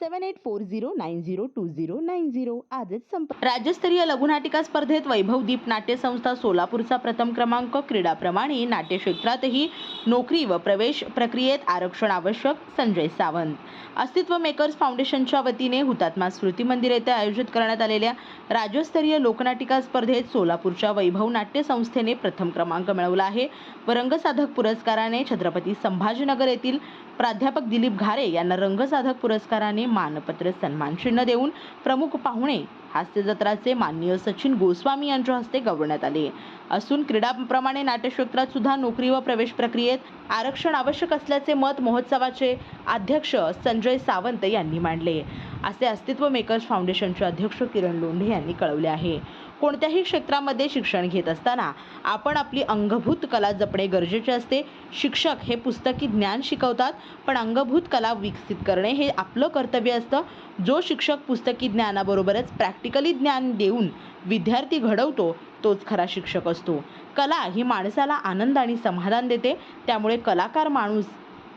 seven eight four zero nine zero two zero nine zero आजच संप राज्यस्तरीय लघुनाटिका स्पर्धेत वैभवदीप दीप नाट्यसंस्था सोलापूरचा प्रथम क्रमांक क्रीडाप्रमाणे नाट्यक्षेत्रातही नोकरी व प्रवेश प्रक्रियेत आरक्षण आवश्यक संजय सावंत. अस्तित्व मेकर्स फाउंडेशनच्या वतीने हुतात्मा स्मृती मंदिर येथे आयोजित करण्यात आलेल्या राज्यस्तरीय लोकनाटिका स्पर्धेत सोलापूरच्या वैभव नाट्य संस्थेने प्रथम क्रमांक मिळवला आहे. व रंगसाधक पुरस्काराने छत्रपती संभाजीनगर येथील प्राध्यापक दिलीप घारे यांना रंगसाधक पुरस्काराने मानपत्र सन्मान चिन्ह देऊन प्रमुख पाहुणे हास्य जत्राचे माननीय सचिन गोस्वामी यांच्या हस्ते गौरवण्यात आले. असून क्रीडाप्रमाणे नाट्यक्षेत्रात सुद्धा नोकरी व प्रवेश प्रक्रियेत आरक्षण आवश्यक असल्याचे मत महोत्सवाचे अध्यक्ष संजय सावंत यांनी मांडले. असे अस्तित्व मेकर्स फाउंडेशनचे अध्यक्ष किरण लोंढे यांनी कळवले आहे. कोणत्याही क्षेत्रामध्ये शिक्षण घेत असताना आपण आपली अंगभूत कला जपणे गरजेचे असते. शिक्षक हे पुस्तकी ज्ञान शिकवतात पण अंगभूत कला विकसित करणे हे आपलं कर्तव्य असतं. जो शिक्षक पुस्तकी ज्ञानाबरोबरच प्रॅक्टिकली ज्ञान देऊन विद्यार्थी घडवतो तोच खरा शिक्षक असतो. कला ही माणसाला आनंद आणि समाधान देते. त्यामुळे कलाकार माणूस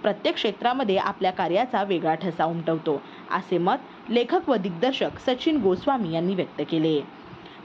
प्रत्येक क्षेत्रामध्ये आपल्या कार्याचा वेगळा ठसा उमटवतो असे मत लेखक व दिग्दर्शक सचिन गोस्वामी यांनी व्यक्त केले.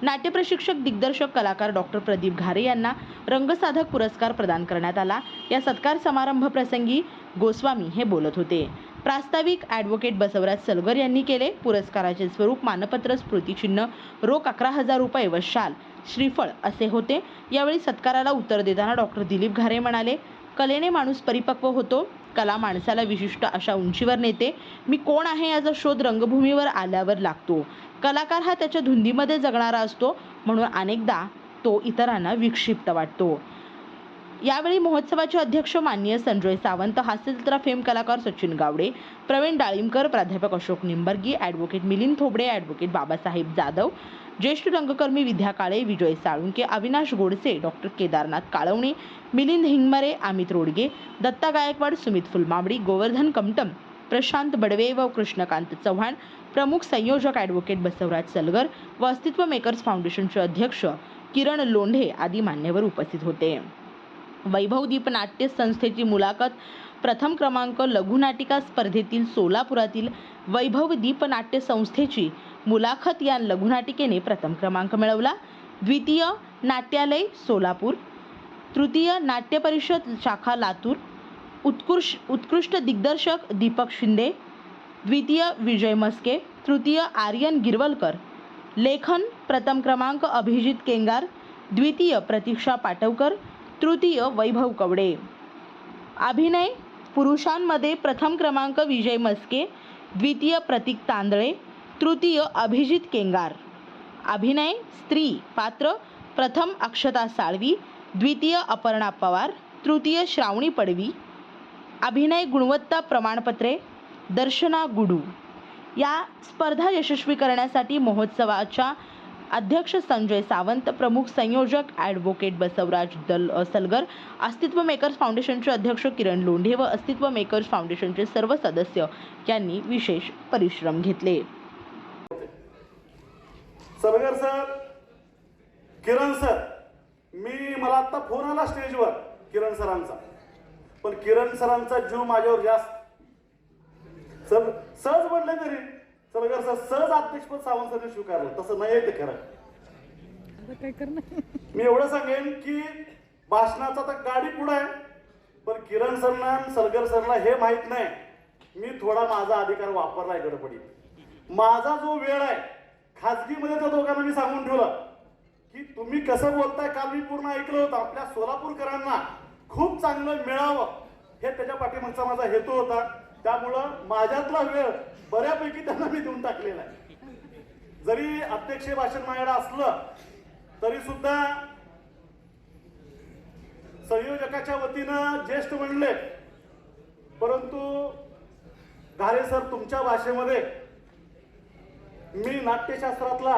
नाट्य प्रशिक्षक दिग्दर्शक कलाकार डॉक्टर प्रदीप घारे यांना रंगसाधक पुरस्कार प्रदान करण्यात आला. या सत्कार समारंभ प्रसंगी गोस्वामी हे बोलत होते. प्रास्ताविक ॲडव्होकेट बसवराज सलगर यांनी केले. पुरस्काराचे स्वरूप मानपत्र स्मृतिचिन्ह रोख अकरा हजार रुपये व शाल श्रीफळ असे होते. यावेळी सत्काराला उत्तर देताना डॉक्टर दिलीप घारे म्हणाले कलेने माणूस परिपक्व होतो. कला माणसाला विशिष्ट अशा उंचीवर नेते. मी कोण आहे याचा शोध रंगभूमीवर आल्यावर लागतो. कलाकार हा त्याच्या धुंदीमध्ये जगणारा असतो म्हणून अनेकदा तो इतरांना विक्षिप्त वाटतो. यावेळी महोत्सवाचे अध्यक्ष माननीय संजय सावंत हास्यचित्र फेम कलाकार सचिन गावडे प्रवीण डाळिंबकर प्राध्यापक अशोक निंबर्गी ॲडव्होकेट मिलिंद थोबडे ॲडव्होकेट बाबासाहेब जाधव ज्येष्ठ रंगकर्मी विद्या काळे विजय साळुंके अविनाश गोडसे डॉक्टर केदारनाथ काळवणे मिलिंद हिंगमरे अमित रोडगे दत्ता गायकवाड सुमित फुलमावडी गोवर्धन कमटम प्रशांत बडवे व कृष्णकांत चव्हाण प्रमुख संयोजक ॲडव्होकेट बसवराज सलगर व अस्तित्व मेकर्स फाउंडेशनचे अध्यक्ष किरण लोंढे आदी मान्यवर उपस्थित होते. वैभवदीप नाट्य संस्थेची मुलाखत प्रथम क्रमांक लघुनाटिका स्पर्धेतील सोलापुरातील वैभवदीप नाट्य संस्थेची मुलाखत या लघुनाटिकेने प्रथम क्रमांक मिळवला. द्वितीय नाट्यालय सोलापूर तृतीय नाट्य परिषद शाखा लातूर उत्कृष उत्कृष्ट दिग्दर्शक दीपक शिंदे द्वितीय विजय मस्के तृतीय आर्यन गिरवलकर लेखन प्रथम क्रमांक अभिजित केंगार द्वितीय प्रतीक्षा पाटवकर तृतीय वैभव कवडे. अभिनय पुरुषांमध्ये प्रथम क्रमांक विजय मस्के द्वितीय प्रतीक तांदळे तृतीय अभिजित केंगार. अभिनय स्त्री पात्र प्रथम अक्षता साळवी द्वितीय अपर्णा पवार तृतीय श्रावणी पडवी. अभिनय गुणवत्ता प्रमाणपत्रे दर्शना गुडू. या स्पर्धा यशस्वी करण्यासाठी महोत्सवाच्या अध्यक्ष संजय सावंत प्रमुख संयोजक ॲडव्होकेट बसवराज दल सलगर अस्तित्व मेकर्स फाउंडेशनचे अध्यक्ष किरण लोंढे व अस्तित्व मेकर्स फाउंडेशनचे सर्व सदस्य यांनी विशेष परिश्रम घेतले. सलगर सर किरण सर मी मला आत्ता फोन आला स्टेजवर किरण सरांचा. पण किरण सरांचा जीव माझ्यावर जास्त सर सहज म्हटलं तरी. सलगर सर सहज अध्यक्षपद सावंत सरने स्वीकारलं. तसं नाही ते खरं. काय करणार? मी एवढं सांगेन की भाषणाचा तर गाडी पुढं आहे पण किरण सरना सलगर सरला हे माहीत नाही. मी थोडा माझा अधिकार वापरलाय गडबडीत. माझा जो वेळ आहे खाजगीमध्ये त्या दोघांना मी सांगून ठेवलं की तुम्ही कसं बोलताय काल मी पूर्ण ऐकलं होतं. आपल्या सोलापूरकरांना खूप चांगलं मिळावं हे त्याच्या पाठीमागचा माझा हेतू होता. त्यामुळं माझ्यातला वेळ बऱ्यापैकी त्यांना मी देऊन टाकलेला आहे. जरी अध्यक्ष भाषण माझ्याकडे असलं तरी सुद्धा संयोजकाच्या वतीनं ज्येष्ठ म्हणले परंतु घारे सर तुमच्या भाषेमध्ये मी नाट्यशास्त्रातला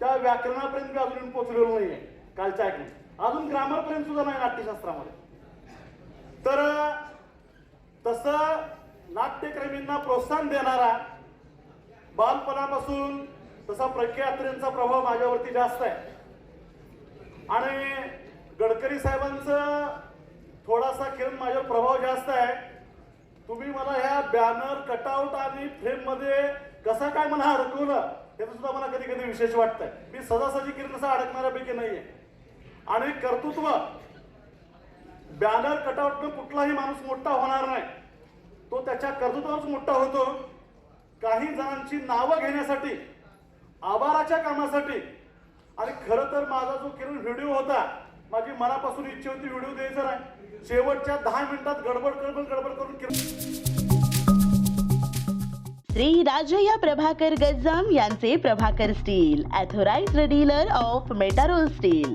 त्या व्याकरणापर्यंत मी अजून पोचलेलो नाहीये कालच्या ऐकून अजून ग्रामरपर्यंत सुद्धा नाही नाट्यशास्त्रामध्ये. तर तसं नाट्यप्रेमींना प्रोत्साहन देणारा बालपणापासून तसा प्रख्यात्रेंचा प्रभाव माझ्यावरती जास्त आहे. आणि गडकरी साहेबांचं थोडासा किरण माझ्यावर प्रभाव जास्त आहे. तुम्ही मला ह्या बॅनर कटआउट आणि फ्रेममध्ये कसा काय मला अडकवलं हे सुद्धा मला कधी कधी विशेष वाटतंय. मी सहजासहजी किरण असा अडकणाऱ्यापैकी आहे आणि कर्तृत्व बॅनर कटआउटनं कुठलाही माणूस मोठा होणार नाही. तो त्याच्या कर्तृत्वावरच मोठा होतो. काही जणांची नावं घेण्यासाठी आभाराच्या कामासाठी. आणि खरं तर माझा जो किरण व्हिडिओ होता माझी मनापासून इच्छा होती व्हिडिओ द्यायचा नाही. शेवटच्या दहा मिनिटात गडबड गडबड गडबड करून किरण श्री राजया प्रभाकर गज्जाम यांचे Prabhakar steel authorise dealer of Metarol steel.